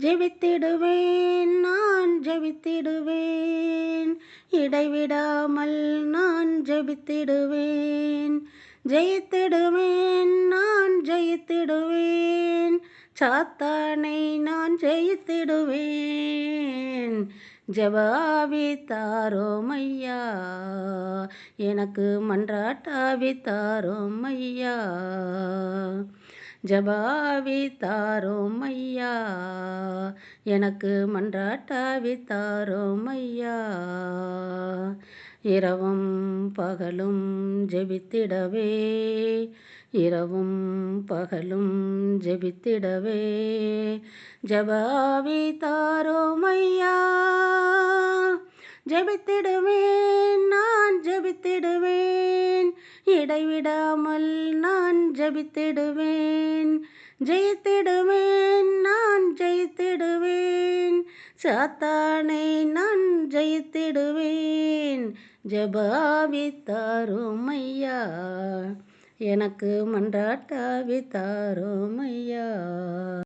ஜெபித்திடுவேன் நான் ஜெபித்திடுவேன் இடைவிடாமல் நான் ஜெபித்திடுவேன். ஜெயித்திடுவேன் நான் ஜெயித்திடுவேன். சாத்தானை நான் ஜெயித்திடுவேன். ஜபாவி எனக்கு மன்றாட்டாவித்தாரோமையா தாரோம் ஐயா ஜபாவி எனக்கு மன்றாட்டாவி ஐயா இரவும் பகலும் ஜெபித்திடவே இரவும் பகலும் ஜெபித்திடவே ஜபாவி ஐயா ஜெபித்திடுவேன் நான் ஜெபித்திடுவேன் இடைவிடாமல் நான் ஜபித்திடுவேன். ஜெயித்திடுவேன் நான் ஜெயித்திடுவேன். சாத்தானை நான் ஜெயித்திடுவேன். ஜபாவி ஐயா எனக்கு மன்றாட்டாவி ஐயா